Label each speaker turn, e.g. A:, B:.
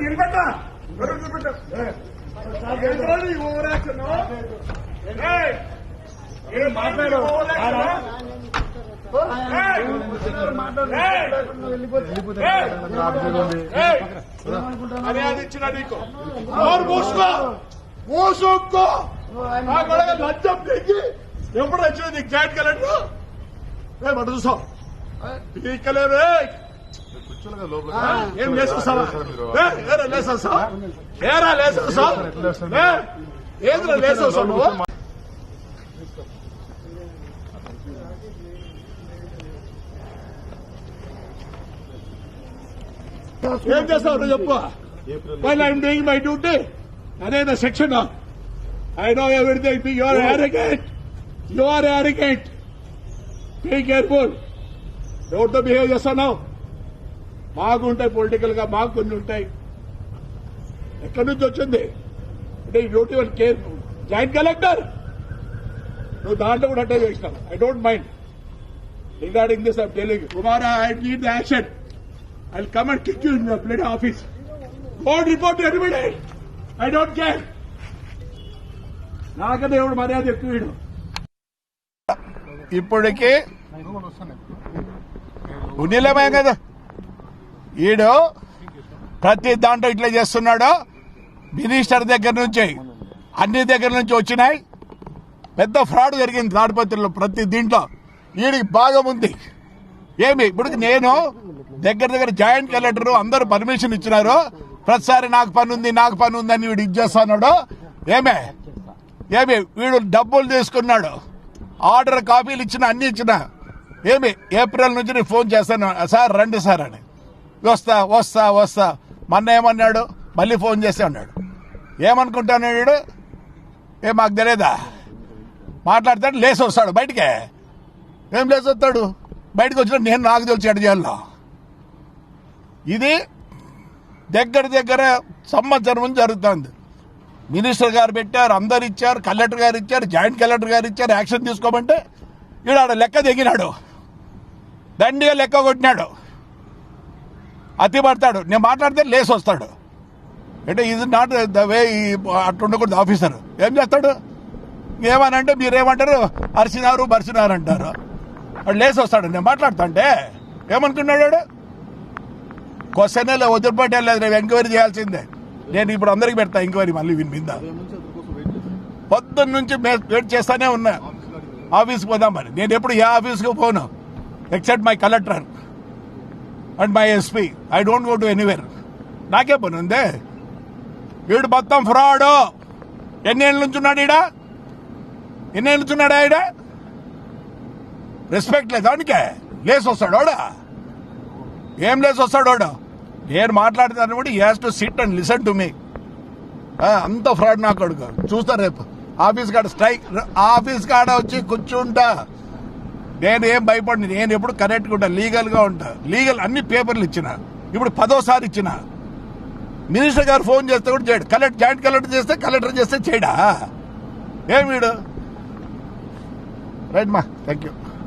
A: నిలబెట్టరా? అది నిలబెట్టరా ఇచ్చిన నీకు. మూసుకో. మూసుకో. నా పెట్టి ఎప్పుడు వచ్చింది నీకు జాయింట్ కలెక్టర్ ఏ మటు చూసావు. పీకలేవే ఏం ఏరా లేసొస్తావా ఏరా లేసొస్తావా ఏంద్రా లేసొస్తావు నువ్వు? ఏం చేస్తావు చెప్పు? While I'm doing my duty అదే నా section I know everything you are arrogant. You are be careful ఎవరితో బిహేవ్ చేస్తున్నావు మాకు ఉంటాయి పొలిటికల్గా మాకు కొన్ని ఉంటాయి. ఎక్కడి నుంచి వచ్చింది? అంటే duty one care joint collector నువ్వు దాంట్లో కూడా అట్టే చేసినావు I don't mind regarding this I'm telling tomorrow I need the action I come and kick you in your plate office don't report anybody I don't care నాకనే ఎవడు మర్యాద ఎక్కువ వీడు.
B: ఇప్పటికి ఉన్నిలేమే కదా. ఈడు ప్రతి దాంట్లో ఇట్లా చేస్తున్నాడు. మినిస్టర్ దగ్గర నుంచి అన్ని దగ్గర నుంచి వచ్చినాయి. పెద్ద ఫ్రాడ్ జరిగింది తాడిపత్రిలో ప్రతి దీంట్లో. వీడికి భాగం ఉంది. ఏమి? ఇప్పుడు నేను దగ్గర దగ్గర జాయింట్ కలెక్టర్ అందరూ పర్మిషన్ ఇచ్చినారు. ప్రతిసారి నాకు పని ఉంది నాకు పని ఉంది అని వీడు ఇచ్చేస్తున్నాడు. ఏమే? ఏమి? వీడు డబ్బులు తీసుకున్నాడు. ఆర్డర్ కాపీలు ఇచ్చిన అన్ని ఇచ్చిన. ఏమి? ఏప్రిల్ నుంచి నేను ఫోన్ చేస్తాను. సార్ రండి సార్ అని. వస్తా వస్తా వస్తా. మొన్న ఏమన్నాడు? మళ్ళీ ఫోన్ చేస్తే అన్నాడు. ఏమనుకుంటాడు వీడు? ఏ మాకు తెలియదా మాట్లాడతాడు లేచి వస్తాడు బయటికే. ఏం లేచి వస్తాడు? బయటకు వచ్చిన నేను నాకు తెలిసి ఎడ చేయాలో ఇది దగ్గర దగ్గర సంవత్సరం నుంచి జరుగుతుంది. మినిస్టర్ గారు పెట్టారు అందరు ఇచ్చారు కలెక్టర్ గారు ఇచ్చారు జాయింట్ కలెక్టర్ గారు ఇచ్చారు యాక్షన్ తీసుకోమంటే ఈడాడు లెక్క దిగినాడు. దండిగా లెక్క కొట్టినాడు. అతి పడతాడు నేను మాట్లాడితే లేసి వస్తాడు. అంటే ఇది నాట్ ద వే అట్లా ఉండకూడదు ఆఫీసర్. ఏం చేస్తాడు? ఏమనంటే మీరేమంటారు? అరిసినారు బరిసినారు అంటారు. వాడు లేసి వస్తాడు. నేను మాట్లాడుతా అంటే ఏమనుకున్నాడు వాడు? క్వశ్చన్ వదిలిపెట్టే లేదు. రేపు ఎంక్వైరీ చేయాల్సిందే. నేను ఇప్పుడు అందరికి పెడతా ఎంక్వైరీ మళ్ళీ వీని మీద. పొద్దున్న నుంచి వెయిట్ చేస్తానే ఉన్నా. ఆఫీస్కి పోదామని నేను ఎప్పుడు ఏ ఆఫీస్కి పోను? Except my collector and my SP. I don't go to anywhere. నాకే పని ఉందే. వీడు మొత్తం ఫ్రాడ్. ఎన్ని నుంచి ఉన్నాడు ఈడ? ఎన్ని నుంచి ఉన్నాడా ఈడ? రెస్పెక్ట్ లేదు దానికే లేసి వస్తాడు వాడా? ఏం లేసి వస్తాడు వాడు? నేను మాట్లాడతాను కూడా has to sit and listen to me అంత ఫ్రాడ్ నాకు అడుగు చూస్తా రేపు. ఆఫీస్ కాడ స్ట్రైక్. ఆఫీస్ కాడ వచ్చి కూర్చుంటా. నేను ఏం భయపడి నేను ఎప్పుడు కరెక్ట్గా ఉంటా లీగల్గా ఉంటా. లీగల్ అన్ని పేపర్లు ఇచ్చిన ఇప్పుడు పదోసారి ఇచ్చిన. మినిస్టర్ గారు ఫోన్ చేస్తే కూడా చేయడు. కలెక్టర్ జాయింట్ కలెక్టర్ చేస్తే కలెక్టర్ చేస్తే చేయడా? ఏం వీడు? రైట్ మా థ్యాంక్ యూ